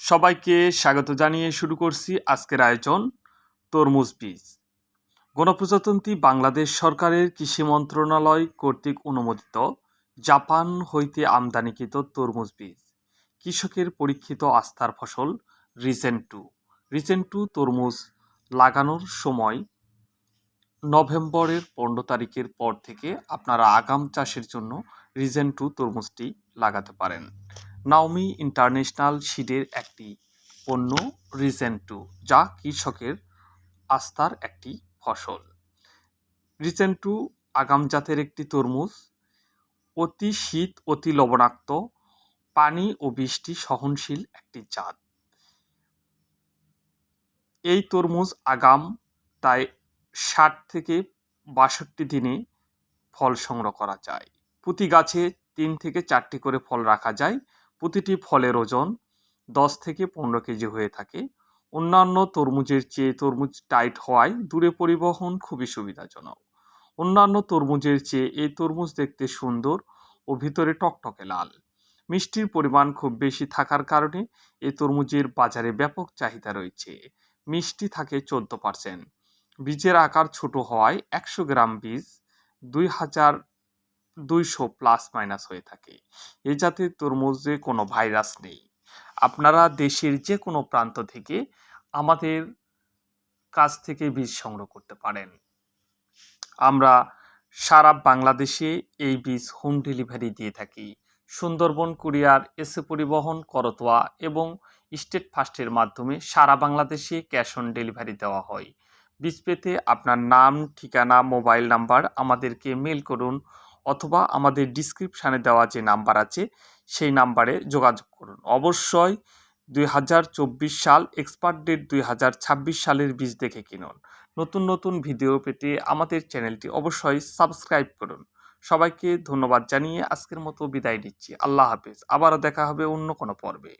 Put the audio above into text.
সবাইকে স্বাগত জানিয়ে শুরু করছি আজকের আয়োজন, তরমুজ বীজ। গণপ্রজাতন্ত্রী বাংলাদেশ সরকারের কৃষি মন্ত্রণালয় কর্তৃক অনুমোদিত জাপান হইতে আমদানিকৃত তরমুজ বীজ। কৃষকের পরীক্ষিত আস্থার ফসল রিজেন টু রিজেন টু তরমুজ লাগানোর সময় নভেম্বরের পনেরো তারিখের পর থেকে আপনারা আগাম চাষের জন্য রিজেন টু তরমুজটি লাগাতে পারেন। নাওমি ইন্টারন্যাশনাল সিডের একটি পণ্য রিজেন টু যা কৃষকের আস্থার একটি ফসল। রিজেন টু আগাম জাতের একটি তরমুজ, অতি শীত, অতি লবণাক্ত, পানি ও বৃষ্টি সহনশীল একটি জাত। এই তরমুজ আগাম তাই ষাট থেকে বাষট্টি দিনে ফল সংগ্রহ করা যায়। প্রতি গাছে তিন থেকে চারটি করে ফল রাখা যায়। প্রতিটি ফলের ওজন দশ থেকে পনেরো কেজি হয়ে থাকে। অন্যান্য তরমুজের চেয়ে তরমুজ টাইট হওয়ায় দূরে পরিবহন খুবই সুবিধাজনক। অন্যান্য তরমুজের চেয়ে এই তরমুজ দেখতে সুন্দর ও ভিতরে টকটকে লাল। মিষ্টির পরিমাণ খুব বেশি থাকার কারণে এই তরমুজের বাজারে ব্যাপক চাহিদা রয়েছে। মিষ্টি থাকে চোদ্দ পার্সেন্ট বীজের আকার ছোট হওয়ায় একশো গ্রাম বীজ দুই হাজার দুইশো প্লাস মাইনাস হয়ে থাকে। এ জাতের তরমুজে কোনো ভাইরাস নেই। আপনারা দেশের যে কোনো প্রান্ত থেকে আমাদের কাছ থেকে বীজ সংগ্রহ করতে পারেন। আমরা সারা বাংলাদেশে এই বীজ হোম ডেলিভারি দিয়ে থাকি। সুন্দরবন, কুরিয়ার, এসে পরিবহন, করতোয়া এবং স্টেট ফাস্টের মাধ্যমে সারা বাংলাদেশে ক্যাশ অন ডেলিভারি দেওয়া হয়। বীজ পেতে আপনার নাম, ঠিকানা, মোবাইল নাম্বার আমাদেরকে মেল করুন অথবা আমাদের ডিসক্রিপশানে দেওয়া যে নাম্বার আছে, সেই নাম্বারে যোগাযোগ করুন। অবশ্যই দুই হাজার চব্বিশ সাল এক্সপার্ট ডেট দুই হাজার ছাব্বিশ সালের বীজ দেখে কিনুন। নতুন নতুন ভিডিও পেতে আমাদের চ্যানেলটি অবশ্যই সাবস্ক্রাইব করুন। সবাইকে ধন্যবাদ জানিয়ে আজকের মতো বিদায় নিচ্ছি। আল্লাহ হাফেজ। আবারও দেখা হবে অন্য কোনো পর্বে।